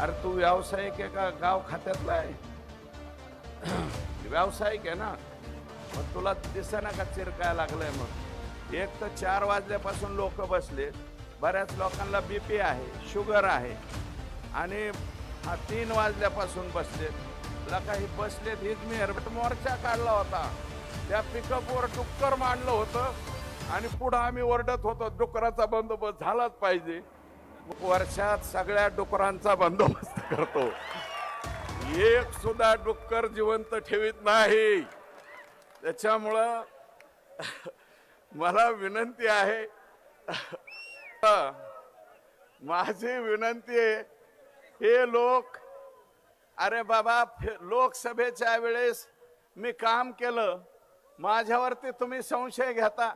अरे तू व्यावसायिक आहे का? गाव खात्यातला आहे. व्यावसायिक आहे ना. मग तुला दिसेना का चिरकाय लागलंय मग? एक तर चार वाजल्यापासून लोक बसले. बऱ्याच लोकांना बीपी आहे शुगर आहे. आणि हा तीन वाजल्यापासून बसलेत लका ही बसलेत हीच मी हेरबट मोर्चा काढला होता. त्या पिकअपवर डुक्कर मांडलं होतं आणि पुढं आम्ही ओरडत होतो डुकराचा बंदोबस्त झालाच पाहिजे. वर्षात सगळ्या डुकरांचा बंदोबस्त करतो. एक सुद्धा डुक्कर जिवंत ठेवीत नाही. त्याच्यामुळं मला विनंती आहे माझी विनंती आहे हे लोक अरे बाबा फे- लोकसभेच्या वेळेस मी काम केलं माझ्यावरती तुम्ही संशय घेता.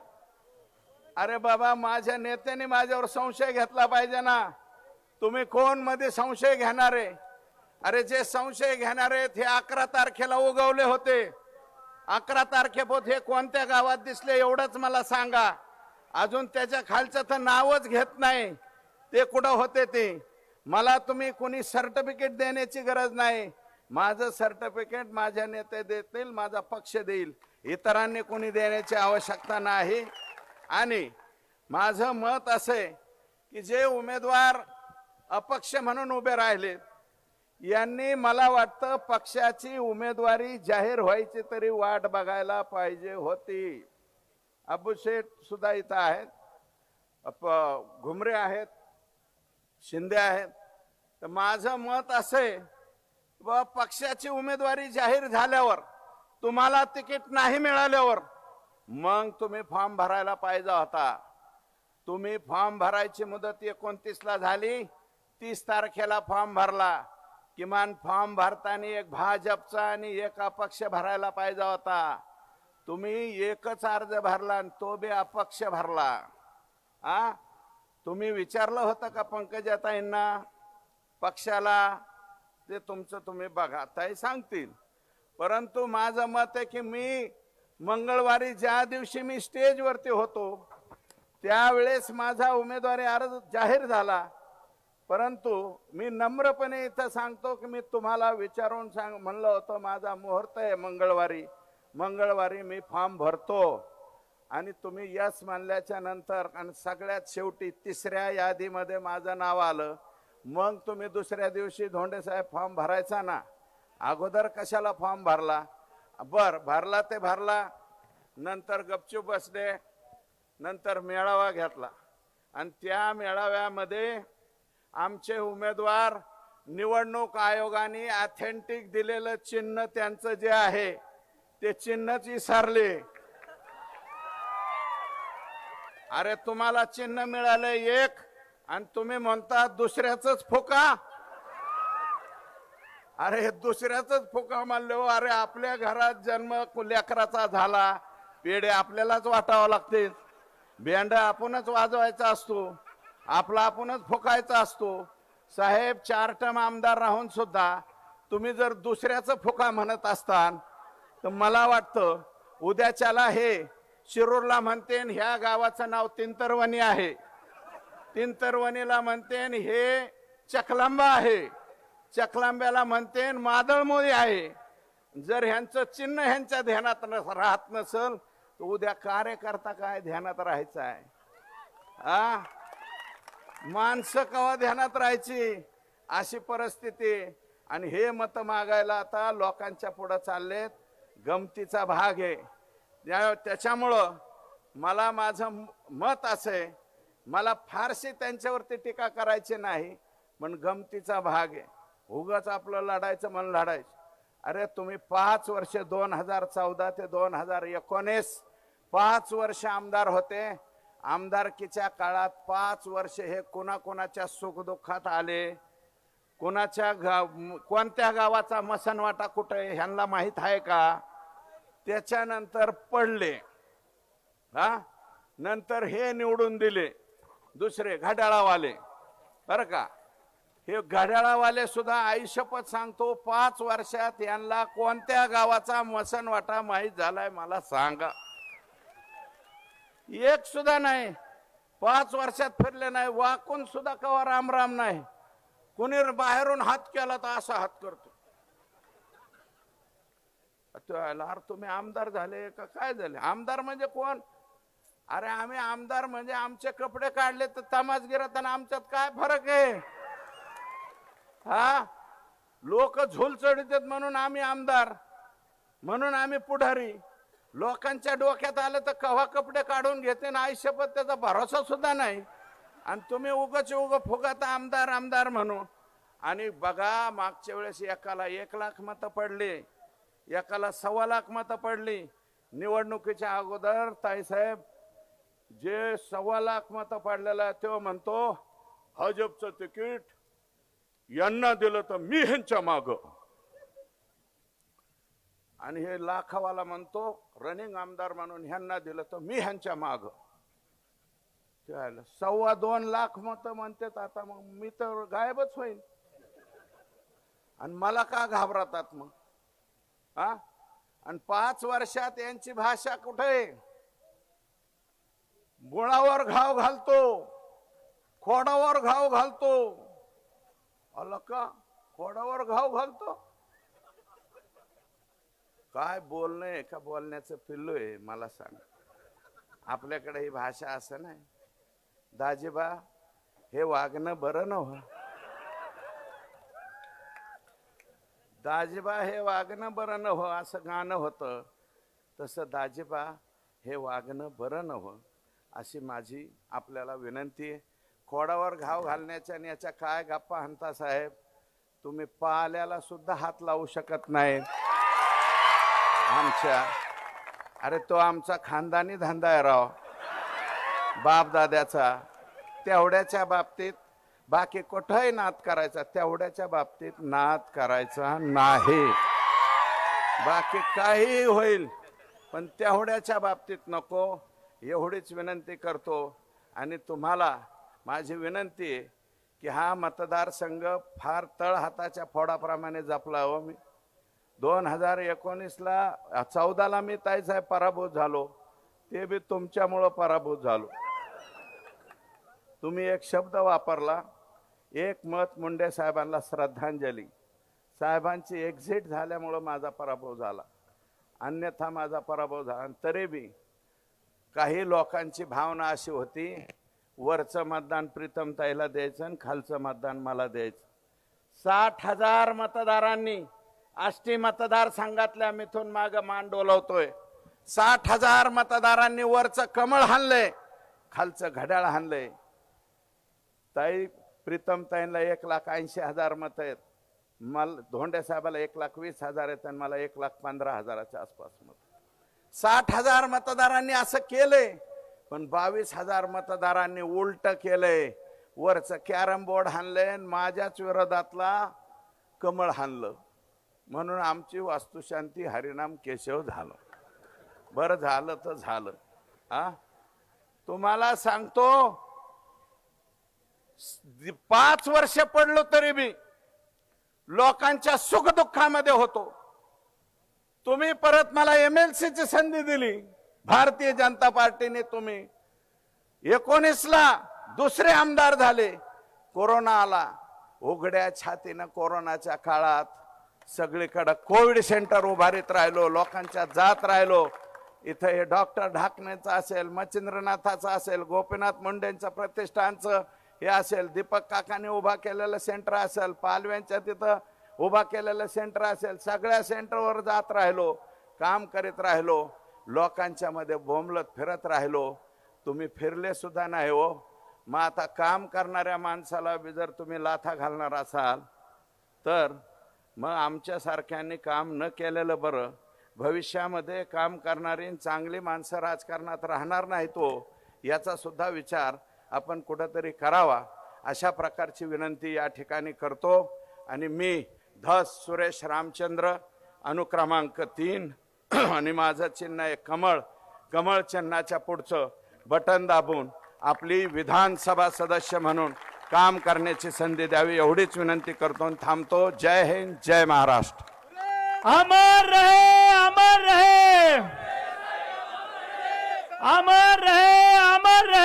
अरे बाबा माझ्या नेत्याने माझ्यावर संशय घेतला पाहिजे ना. तुम्ही कोणमध्ये संशय घेणारे अरे जे संशय घेणारे हे अकरा तारखेला उगवले होते. अकरा तारखेपोत हे कोणत्या गावात दिसले एवढंच मला सांगा. अजून त्याच्या खालचं तर नावच घेत नाही. ते कुठं होते ते? मला तुम्ही कोणी सर्टिफिकेट देण्याची गरज नाही. माझं सर्टिफिकेट माझ्या नेते देतील माझा पक्ष देईल. इतरांनी कोणी देण्याची आवश्यकता नाही. आणि माझं मत असे की जे उमेदवार अपक्ष म्हणून उभे राहिलेत यांनी मला वाटतं पक्षाची उमेदवारी जाहीर व्हायची तरी वाट बघायला पाहिजे होती. अबुशेठ सुद्धा इथं आहेत. घुमरे आहेत. शिंदे आहेत. तर माझं मत असे व पक्षाची उमेदवारी जाहीर झाल्यावर तुम्हाला तिकीट नाही मिळाल्यावर मग तुम्ही फॉर्म भरायला पाहिजे होता. तुम्ही फॉर्म भरायची मुदत एकोणतीसला झाली तीस तारखेला फॉर्म भरला. किमान फॉर्म भरताना एक भाजपचा आणि एक अपक्ष भरायला पाहिजे होता. तुम्ही एकच अर्ज भरला आणि तो बी अपक्ष भरला. आ? तुम्ही विचारलं होतं का पंकजाताईंना? पक्षाला? ते तुमचं तुम्ही बघा ताई सांगतील. परंतु माझं मत आहे की मी मंगळवारी ज्या दिवशी मी स्टेजवरती होतो त्यावेळेस माझा उमेदवारी अर्ज जाहीर झाला. परंतु मी नम्रपणे इथं सांगतो की मी तुम्हाला विचारून सांग म्हणलं होतं माझा मुहूर्त आहे मंगळवारी. मंगळवारी मी फॉर्म भरतो. आणि तुम्ही यस म्हणल्याच्या नंतर आणि सगळ्यात शेवटी तिसऱ्या यादीमध्ये माझं नाव आलं. मग तुम्ही दुसऱ्या दिवशी धोंडेसाहेब फॉर्म भरायचा ना? अगोदर कशाला फॉर्म भरला? बर भरला ते भरला. नंतर गपचूप बसले. नंतर मेळावा घेतला. आणि त्या मेळाव्यामध्ये आमचे उमेदवार निवडणूक आयोगाने ऑथेंटिक दिलेलं चिन्ह त्यांचं जे आहे ते चिन्हच विसरले. अरे तुम्हाला चिन्ह मिळालं एक आणि तुम्ही म्हणता दुसऱ्याच फुका. अरे हे दुसऱ्याच फुका मानले हो. अरे आपल्या घरात जन्म लेकराचा झाला. पेढे आपल्यालाच वाटावं लागते बेंड आपणच वाजवायचा असतो. आपला आपणच फुकायचा असतो. साहेब चार टर्म आमदार राहून सुद्धा तुम्ही जर दुसऱ्याचं फुका म्हणत असताल तर मला वाटतं उद्याच्याला हे शिरूरला म्हणते ह्या गावाचं नाव तिंतरवणी आहे. तिंतरवणीला म्हणते हे चकलांबा आहे. चकलांब्याला म्हणते मादळमोळी आहे. जर ह्यांचं चिन्ह ह्यांच्या ध्यानात नस- राहत नसल तर उद्या कार्यकर्ता काय ध्यानात राहायचं आहे? आ? माणसं कवा ध्यानात राहायची? अशी परिस्थिती. आणि हे मत मागायला आता लोकांच्या पुढे चाललेत गमतीचा भाग आहे. त्याच्यामुळं मला माझं मत असे मला फारशी त्यांच्यावरती टीका करायची नाही पण गमतीचा भाग आहे. उगाच आपलं लढायचं म्हणून लढायचं. अरे तुम्ही पाच वर्ष दोन हजार चौदा ते दोन हजार एकोणीस पाच वर्ष आमदार होते. आमदारकीच्या काळात पाच वर्ष हे कोणाकोणाच्या सुखदुःखात आले. कोणाच्या गाव कोणत्या गावाचा मसनवाटा कुठे आहे ह्यांना माहीत आहे का? त्याच्यानंतर पडले. हा? नंतर हे निवडून दिले. दुसरे घड्याळावाले. बरं का? हे घड्याळावाले सुद्धा आयुष्यपत सांगतो. पाच वर्षात यांना कोणत्या गावाचा मसनवाटा माहीत झालाय मला सांगा. एक सुद्धा नाही. पाच वर्षात फिरले नाही. वाकून सुद्धा कवा राम राम नाही. कोणी बाहेरून हात केला तर असा हात करतो. अरे तुम्ही आमदार झाले का काय झाले? आमदार म्हणजे कोण? अरे आम्ही आमदार म्हणजे आमचे कपडे काढले तर तमासगिरात आणि आमच्यात काय फरक आहे? हा? लोक झोल चढतात म्हणून आम्ही आमदार म्हणून आम्ही पुढारी. लोकांच्या डोक्यात आलं तर कव्हा कपडे काढून घेते ना आयुष्यपत त्याचा भरोसा सुद्धा नाही. आणि तुम्ही उगाच उग फुगात आमदार आमदार म्हणून. आणि बघा मागच्या वेळेस एकाला एक लाख मतं पडली एकाला सव्वा लाख मतं पडली. निवडणुकीच्या अगोदर ताईसाहेब जे सव्वा लाख मतं पडलेलं आहे तो म्हणतो हजबचं तिकीट यांना दिलं तर मी ह्यांच्या माग. आणि हे लाखावाला म्हणतो रनिंग आमदार म्हणून ह्यांना दिलं तर मी ह्यांच्या माग. सव्वा दोन लाख मत म्हणतात आता मग मी तर गायबच होईल आणि मला का घाबरतात मग? हा? आणि पाच वर्षात यांची भाषा कुठे? आहे मुळावर घाव घालतो खोडावर घाव घालतो. आलं का खोडावर घाव घालतो. काय बोलणं आहे का बोलण्याचं पिल्लू आहे मला सांग. आपल्याकडे ही भाषा असं नाही. दाजीबा हे वागणं बरं नव्ह. दाजीबा हे वागणं बरं नव्ह असं गाणं होतं. तसं दाजीबा हे वागणं बरं नव्ह अशी माझी आपल्याला विनंती आहे. खोडावर घाव घालण्याच्या आणि याच्या काय गप्पा हंता साहेब? तुम्ही पाल्याला सुद्धा हात लावू शकत नाही. आमच्या अरे तो आमचा खानदानी धंदा आहे राव. बाप दाद्याचा तेवढ्याच्या बाबतीत बाकी कुठंही नाद करायचा तेवढ्याच्या बाबतीत नाद करायचा नाही. बाकी काही होईल पण तेवढ्याच्या बाबतीत नको. एवढीच विनंती करतो. आणि तुम्हाला माझी विनंती आहे की हा मतदारसंघ फार तळ हाताच्या फोडाप्रमाणे जपला हो मी. दोन हजार एकोणीसला चौदाला मी ताईसाहेब पराभूत झालो. ते बी तुमच्यामुळं पराभूत झालो. तुम्ही एक शब्द वापरला एक मत मुंडे साहेबांना श्रद्धांजली. साहेबांची एक्झिट झाल्यामुळं माझा पराभव झाला. अन्यथा माझा पराभव झाला. तरी बी काही लोकांची भावना अशी होती वरचं मतदान प्रीतम ताईला द्यायचं आणि खालचं मतदान मला द्यायचं. साठ हजार मतदारांनी आष्टी मतदारसंघातल्या मिथून माग मान डोलवतोय. साठ हजार मतदारांनी वरचं कमळ हाणलंय खालचं घड्याळ हाणलंय. ताई प्रीतमताईंना एक लाख ऐंशी हजार मत आहेत. मला धोंडे साहेबाला एक लाख वीस हजार आहेत आणि मला एक लाख पंधरा हजाराच्या आसपास मत साठ हजार मतदारांनी असं केलंय पण बावीस हजार मतदारांनी उलट केलंय. वरचं कॅरम बोर्ड हाणलंय आणि माझ्याच विरोधातला कमळ हाणलं. म्हणून आमची वास्तुशांती हरिनाम केशव झालं. बरं झालं तर झालं. आ? तुम्हाला सांगतो पाच वर्ष पडलो तरी मी लोकांच्या सुखदुःखामध्ये होतो. तुम्ही परत मला एम एल ची संधी दिली. भारतीय जनता पार्टीने तुम्ही एकोणीसला दुसरे आमदार झाले. कोरोना आला. उघड्या छातीनं कोरोनाच्या काळात सगळीकडं कोविड सेंटर उभारीत राहिलो लोकांच्या जात राहिलो. इथं हे डॉक्टर ढाकणेचं असेल मच्छिंद्रनाथाचं असेल गोपीनाथ मुंडेंचं प्रतिष्ठानचं हे असेल दीपक काकाने उभा केलेलं सेंटर असेल पालव्यांच्या तिथं उभा केलेलं सेंटर असेल सगळ्या सेंटरवर जात राहिलो काम करीत राहिलो. लोकांच्या मध्ये बोंबलत फिरत राहिलो. तुम्ही फिरले सुद्धा नाही हो. मग आता काम करणाऱ्या माणसाला बी जर तुम्ही लाथा घालणार असाल तर मग आमच्यासारख्यांनी काम न केलेलं बरं. भविष्यामध्ये काम करणारी चांगली माणसं राजकारणात राहणार नाही तो हो. याचा सुद्धा विचार आपण कुठंतरी करावा. अशा प्रकारची विनंती या ठिकाणी करतो. आणि मी धस सुरेश रामचंद्र अनुक्रमांक तीन आणि माझं चिन्ह आहे कमळ. कमळ चिन्हाच्या पुढचं बटन दाबून आपली विधानसभा सदस्य म्हणून काम करण्याची संधी द्यावी एवढीच विनंती करतो आणि थांबतो. जय हिंद जय महाराष्ट्र. अमर रहे अमर रहे. अमर रहे अमर रहे.